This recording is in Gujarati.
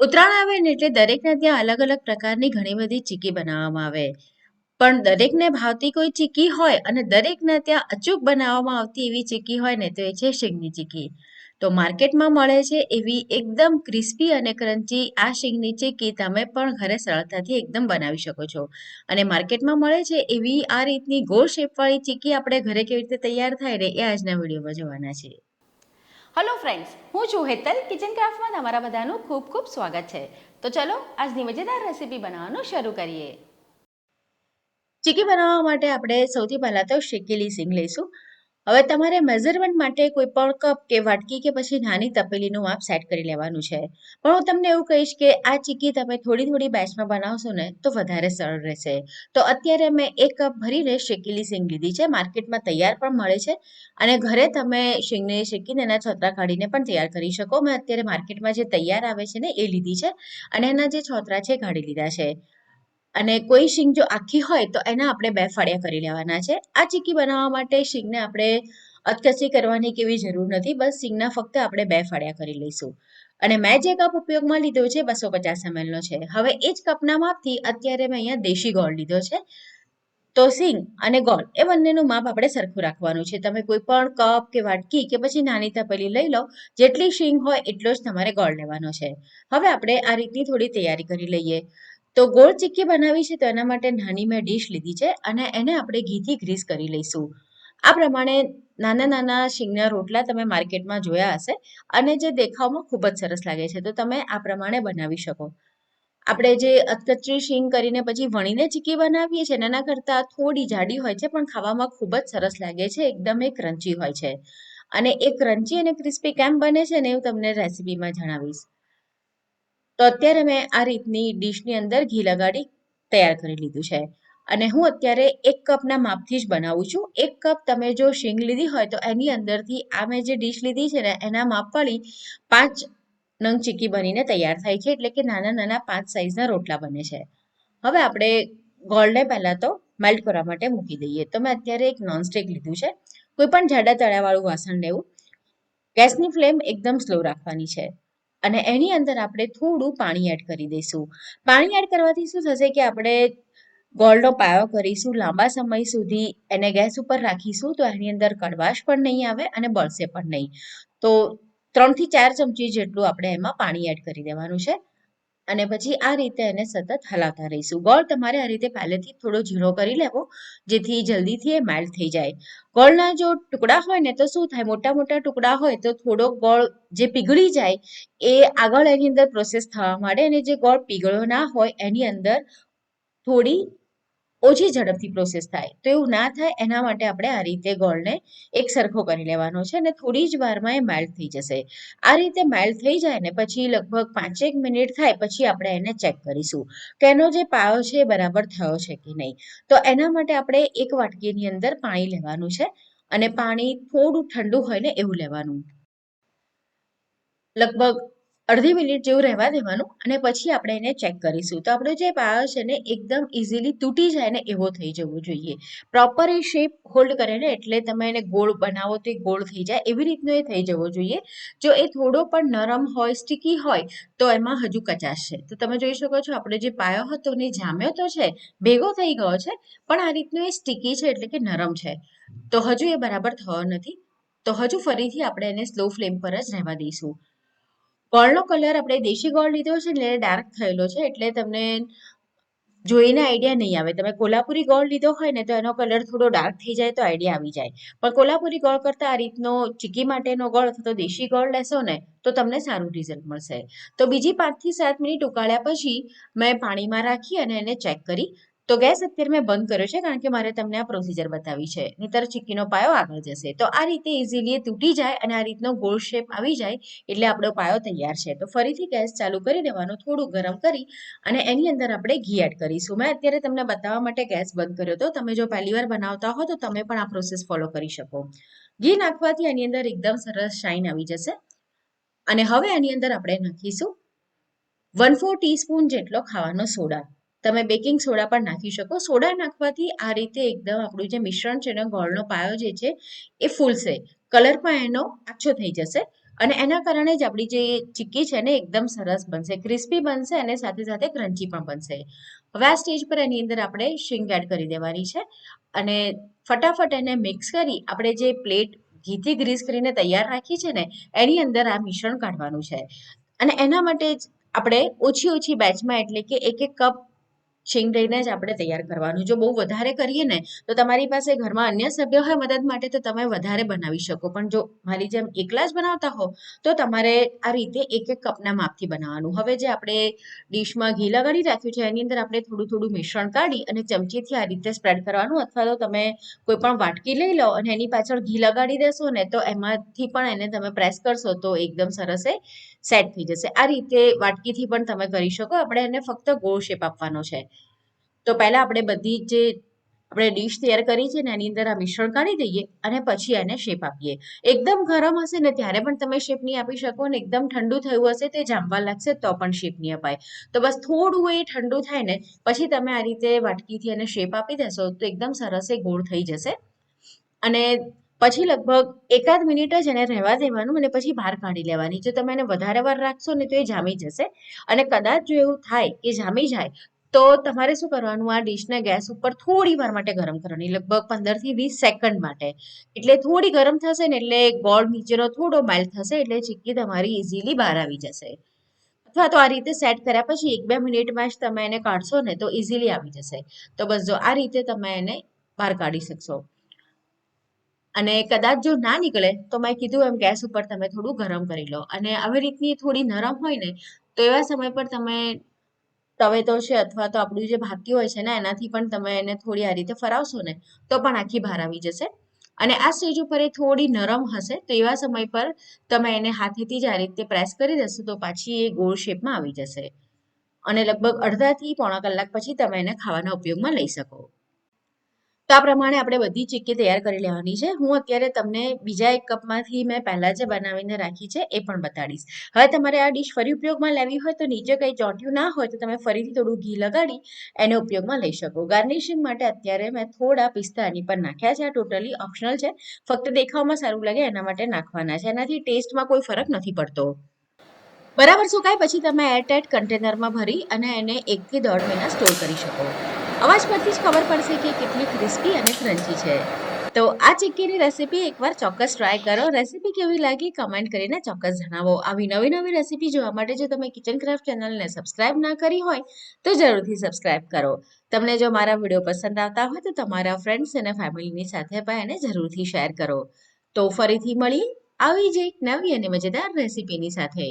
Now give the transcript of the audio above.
ઉત્તરાયણ આવે ને એટલે દરેકને ત્યાં અલગ અલગ પ્રકારની ઘણી બધી ચીકી બનાવવામાં આવે. પણ દરેકને ભાવતી કોઈ ચીકી હોય અને દરેકને ત્યાં અચૂક બનાવવામાં આવતી એવી ચીકી હોય ને તો એ છે શીંગની ચીકી. તો માર્કેટમાં મળે છે એવી એકદમ ક્રિસ્પી અને ક્રન્ચી આ શીંગની ચીકી તમે પણ ઘરે સરળતાથી એકદમ બનાવી શકો છો. અને માર્કેટમાં મળે છે એવી આ રીતની ગોળ શેપવાળી ચીકી આપણે ઘરે કેવી રીતે તૈયાર થાય ને એ આજના વિડીયોમાં જોવાના છે. હલો ફ્રેન્ડ્સ હું છું હેતલ કિચન ક્રાફ્ટમાં તમારા બધાનું ખૂબ ખૂબ સ્વાગત છે. તો ચલો, આજની મજેદાર રેસીપી બનાવવાનું શરૂ કરીએ. ચીકી બનાવવા માટે આપણે સૌથી પહેલા તો શેકેલી સિંગ લઈશું. હવે તમારે મેઝરમેન્ટ માટે કોઈ પણ કપ કે વાટકી કે પછી નાની તપેલીનું માપ સેટ કરી લેવાનું છે. પણ હું તમને એવું કહીશ કે આ ચીકી તમે થોડી થોડી બેચમાં બનાવશો ને તો વધારે સરળ રહેશે. તો અત્યારે મેં એક કપ ભરીને શેકેલી સિંગ લીધી છે. માર્કેટમાં તૈયાર પણ મળે છે અને ઘરે તમે શીંગને શેકીને એના છોતરા કાઢીને પણ તૈયાર કરી શકો. મેં અત્યારે માર્કેટમાં જે તૈયાર આવે છે ને એ લીધી છે અને એના જે છોતરા છે કાઢી લીધા છે. અને કોઈ શીંગ જો આખી હોય તો એના આપણે બે ફાળિયા કરી લેવાના છે. આ ચીકી બનાવવા માટે શીંગને આપણે અતકચી કરવાની કેવી જરૂર નથી, બસ શીંગના ફક્ત આપણે બે ફાળિયા કરી લઈશું. અને મેં જે કપ ઉપયોગમાં લીધો છે બસો પચાસ એમએલનો છે. હવે એ જ કપના માપથી અત્યારે મેં અહીંયા દેશી ગોળ લીધો છે. તો સિંગ અને ગોળ એ બંનેનું માપ આપણે સરખું રાખવાનું છે. તમે કોઈ પણ કપ કે વાટકી કે પછી નાની તપેલી લઈ લો, જેટલી શીંગ હોય એટલો જ તમારે ગોળ લેવાનો છે. હવે આપણે આ રીતની થોડી તૈયારી કરી લઈએ. તો ગોળ ચીક્કી બનાવી છે તો એના માટે નાની મેં ડીશ લીધી છે અને એને આપણે ઘીથી ગ્રીસ કરી લઈશું. આ પ્રમાણે નાના નાના શીંગના રોટલા તમે માર્કેટમાં જોયા હશે અને જે દેખાવમાં ખૂબ જ સરસ લાગે છે તો તમે આ પ્રમાણે બનાવી શકો. આપણે જે અધકચરી શીંગ કરીને પછી વણીને ચીકી બનાવીએ છીએ એના કરતાં થોડી જાડી હોય છે પણ ખાવામાં ખૂબ જ સરસ લાગે છે, એકદમ એ ક્રન્ચી હોય છે. અને એ ક્રન્ચી અને ક્રિસ્પી કેમ બને છે ને હું તમને રેસીપીમાં જણાવીશ. તો અત્યારે મેં આ રીતની ડીશની અંદર ઘી લગાડી તૈયાર કરી લીધું છે. અને હું અત્યારે એક કપના માપથી જ બનાવું છું. એક કપ તમે જો શીંગ લીધી હોય તો એની અંદરથી આ મેં જે ડીશ લીધી છે ને, એના માપવાળી પાંચ નંગ ચીકી બનીને તૈયાર થાય છે. એટલે કે નાના નાના પાંચ સાઈઝના રોટલા બને છે. હવે આપણે ગોળને પહેલાં તો મેલ્ટ કરવા માટે મૂકી દઈએ. તો મેં અત્યારે એક નોનસ્ટિક લીધું છે. કોઈ પણ જાડા તળાવાળું વાસણ લેવું. ગેસની ફ્લેમ એકદમ સ્લો રાખવાની છે. અને એની અંદર આપણે થોડું પાણી એડ કરી દઈશું. પાણી એડ કરવાથી શું થશે કે આપણે ગોળનો પાયો કરીશું લાંબા સમય સુધી, એને ગેસ ઉપર રાખીશું તો એની અંદર કડવાશ પણ નહીં આવે અને બળશે પણ નહીં. તો ત્રણથી ચાર ચમચી જેટલું આપણે એમાં પાણી એડ કરી દેવાનું છે. અને પછી આ રીતે એને સતત હલાવતા રહીશું. ગોળ તમારે આ રીતે પહેલેથી થોડો ઝીણો કરી લેવો, જેથી જલ્દીથી એ મેલ્ટ થઈ જાય. ગોળના જો ટુકડા હોય ને તો શું થાય? મોટા મોટા ટુકડા હોય તો થોડો ગોળ જે પીગળી જાય એ આગળ એની અંદર પ્રોસેસ થવા માંડે અને જે ગોળ પીગળ્યો ના હોય એની અંદર થોડી ઓછી ઝડપથી પ્રોસેસ થાય. તો એવું ના થાય, એના માટે આપણે આ રીતે ગોળને એક સરખો કરી લેવાનો છે અને થોડી જ વારમાં એ મેલ્ટ થઈ જશે. આ રીતે મેલ્ટ થઈ જાય ને પછી લગભગ પાંચેક મિનિટ થાય પછી આપણે એને ચેક કરીશું કે એનો જે પાયો છે એ બરાબર થયો છે કે નહીં. તો એના માટે આપણે એક વાટકીની અંદર પાણી લેવાનું છે અને પાણી થોડું ઠંડુ હોય ને એવું લેવાનું. લગભગ અડધી મિનિટ જેવું રહેવા દેવાનું અને પછી આપણે એને ચેક કરીશું. તો આપણો જે પાયો છે ને, એકદમ ઇઝીલી તૂટી જાય ને, એવો થઈ જવો જોઈએ. પ્રોપર એ શેપ હોલ્ડ કરે ને, એટલે તમે એને ગોળ બનાવો તો એ ગોળ થઈ જાય. એવી રીતનો એ થઈ જવો જોઈએ. જો એ થોડો પણ નરમ હોય સ્ટીકી હોય, તો એમાં હજુ કચાશ છે. તો તમે જોઈ શકો છો, આપણે જે પાયો હતો ને જામ્યો તો છે, ભેગો થઈ ગયો છે, પણ આ રીતનો એ સ્ટીકી છે, એટલે કે નરમ છે. તો હજુ એ બરાબર થયો નથી. તો હજુ ફરીથી આપણે એને સ્લો ફ્લેમ પર જ રહેવા દઈશું. ગોળનો કલર આપણે દેશી ગોળ લીધો છે એટલે ડાર્ક થયેલો છે, એટલે તમને જોઈને આઈડિયા નહીં આવે. તમે કોલ્હાપુરી ગોળ લીધો હોય ને તો એનો કલર થોડો ડાર્ક થઈ જાય તો આઈડિયા આવી જાય. પણ કોલ્હાપુરી ગોળ કરતાં આ રીતનો ચીકી માટેનો ગોળ અથવા તો દેશી ગોળ લેશો ને તો તમને સારું રિઝલ્ટ મળશે. તો બીજી પાંચથી સાત મિનિટ ઉકાળ્યા પછી મેં પાણીમાં રાખી અને એને ચેક કરી. તો ગેસ અત્યારે મેં બંધ કર્યો છે કારણ કે મારે તમને આ પ્રોસિજર બતાવી છે. નહીતર ચીકીનો પાયો આગળ જશે. તો આ રીતે ઇઝીલી તૂટી જાય અને આ રીતનો ગોળ શેપ આવી જાય એટલે આપણો પાયો તૈયાર છે. તો ફરીથી ગેસ ચાલુ કરી દેવાનો, થોડું ગરમ કરી અને એની અંદર આપણે ઘી એડ કરીશું. મેં અત્યારે તમને બતાવવા માટે ગેસ બંધ કર્યો હતો. તમે જો પહેલી વાર બનાવતા હો તો તમે પણ આ પ્રોસેસ ફોલો કરી શકો. ઘી નાખવાથી એની અંદર એકદમ સરસ શાઇન આવી જશે. અને હવે એની અંદર આપણે નાખીશું વન ફોર ટીસ્પૂન જેટલો ખાવાનો સોડા. તમે બેકિંગ સોડા પણ નાખી શકો. સોડા નાખવાથી આ રીતે એકદમ આપણું જે મિશ્રણ છે ને, ગોળનો પાયો જે છે, એ ફૂલશે. કલર પણ એનો આછો થઈ જશે અને એના કારણે જ આપણી જે ચીક્કી છે ને, એકદમ સરસ બનશે. ક્રિસ્પી બનશે અને સાથે સાથે ક્રન્ચી પણ બનશે. હવે આ સ્ટેજ પર એની અંદર આપણે શીંગ એડ કરી દેવાની છે અને ફટાફટ એને મિક્સ કરી આપણે જે પ્લેટ ઘીથી ગ્રીસ કરીને તૈયાર રાખી છે ને, એની અંદર આ મિશ્રણ કાઢવાનું છે. અને એના માટે જ આપણે ઓછી ઓછી બેચમાં એટલે કે એક એક કપ શીંગ લઈને જ આપણે તૈયાર કરવાનું. જો બહુ વધારે કરીએ ને, તો તમારી પાસે ઘરમાં અન્ય સભ્યો હોય મદદ માટે તો તમે વધારે બનાવી શકો. પણ જો મારી જેમ એકલા જ બનાવતા હો, તો તમારે આ રીતે એક એક કપના માપથી બનાવવાનું. હવે જે આપણે ડીશમાં ઘી લગાડી રાખ્યું છે, એની અંદર આપણે થોડું થોડું મિશ્રણ કાઢી અને ચમચીથી આ રીતે સ્પ્રેડ કરવાનું. અથવા તો તમે કોઈ પણ વાટકી લઈ લો અને એની પાછળ ઘી લગાડી દેશો ને, તો એમાંથી પણ એને તમે પ્રેસ કરશો તો એકદમ સરસ એ સેટ થઈ જશે. આ રીતે વાટકીથી પણ તમે કરી શકો. આપણે એને ફક્ત ગોળ શેપ આપવાનો છે. તો પહેલા આપણે બધી જે આપણે ડીશ તૈયાર કરી છે ને એની અંદર આ મિશ્રણ કાઢી દઈએ અને પછી એને શેપ આપીએ. એકદમ ગરમ હશે ને ત્યારે પણ તમે શેપ નહીં આપી શકો ને એકદમ ઠંડુ થયું હશે તે જામવા લાગશે તો પણ શેપ નહીં અપાય. તો બસ થોડું એ ઠંડુ થાય ને પછી તમે આ રીતે વાટકીથી એને શેપ આપી દેશો તો એકદમ સરસ એ ગોળ થઈ જશે. અને પછી લગભગ એકાદ મિનિટ જ એને રહેવા દેવાનું અને પછી બહાર કાઢી લેવાની. જો તમે એને વધારે વાર રાખશો ને તો એ જામી જશે. અને કદાચ જો એવું થાય કે જામી જાય તો તમારે શું કરવાનું? આ ડીશને ગેસ ઉપર થોડી વાર માટે ગરમ કરવાની. લગભગ પંદરથી વીસ સેકન્ડ માટે. એટલે થોડી ગરમ થશે ને એટલે ગોળ નીચેનો થોડો માઇલ થશે એટલે ચીક્કી તમારી ઇઝીલી બહાર આવી જશે. અથવા તો આ રીતે સેટ કર્યા પછી એક બે મિનિટમાં જ તમે એને કાઢશો ને તો ઇઝીલી આવી જશે. તો બસ જો આ રીતે તમે એને બહાર કાઢી શકશો. અને કદાચ જો ના નીકળે તો મેં કીધું એમ ગેસ ઉપર તમે થોડું ગરમ કરી લો. અને આવી રીતની થોડી નરમ હોય ને તો એવા સમય પર તમે તવેતો છે અથવા તો આપણું જે ભાકી હોય છે ને, એનાથી પણ તમે એને થોડી આ રીતે ફરાવશો ને, તો પણ આખી બહાર આવી જશે. અને આ સ્ટેજ ઉપર એ થોડી નરમ હશે, તો એવા સમય પર તમે એને હાથેથી જ આ રીતે પ્રેસ કરી દેશો, તો પાછી એ ગોળ શેપમાં આવી જશે. અને લગભગ અડધાથી પોણા કલાક પછી તમે એને ખાવાના ઉપયોગમાં લઈ શકો. તો આ પ્રમાણે આપણે બધી ચીક્કી તૈયાર કરી લેવાની છે. હું અત્યારે તમને બીજા એક કપમાંથી મેં પહેલાં જે બનાવીને રાખી છે એ પણ બતાડીશ. હવે તમારે આ ડીશ ફરી ઉપયોગમાં લેવી હોય તો નીચે કંઈ ચોંટ્યું ના હોય તો તમે ફરીથી થોડું ઘી લગાડી એને ઉપયોગમાં લઈ શકો. ગાર્નિશિંગ માટે અત્યારે મેં થોડા પિસ્તા એની પર નાખ્યા છે. આ ટોટલી ઓપ્શનલ છે. ફક્ત દેખાવમાં સારું લાગે એના માટે નાખવાના છે. એનાથી ટેસ્ટમાં કોઈ ફરક નથી પડતો. બરાબર સુકાય પછી તમે એરટાઇટ કન્ટેનરમાં ભરી અને એને એકથી દોઢ મહિના સ્ટોર કરી શકો. અવાજ પરથી જ ખબર પડશે કે કેટલી ક્રિસ્પી અને ક્રન્ચી છે. તો આ ચીક્કીની રેસીપી એકવાર ચોક્કસ ટ્રાય કરો. રેસીપી કેવી લાગી કમેન્ટ કરીને ચોક્કસ જણાવો. આવી નવી નવી રેસીપી જોવા માટે જો તમે કિચન ક્રાફ્ટ ચેનલને સબસ્ક્રાઇબ ના કરી હોય, તો જરૂરથી સબસ્ક્રાઇબ કરો. તમને જો મારા વીડિયો પસંદ આવતા હોય, તો તમારા ફ્રેન્ડ્સ અને ફેમિલીની સાથે પણ એને જરૂરથી શેર કરો. તો ફરીથી મળી આવી જ એક નવી અને મજેદાર રેસીપીની સાથે.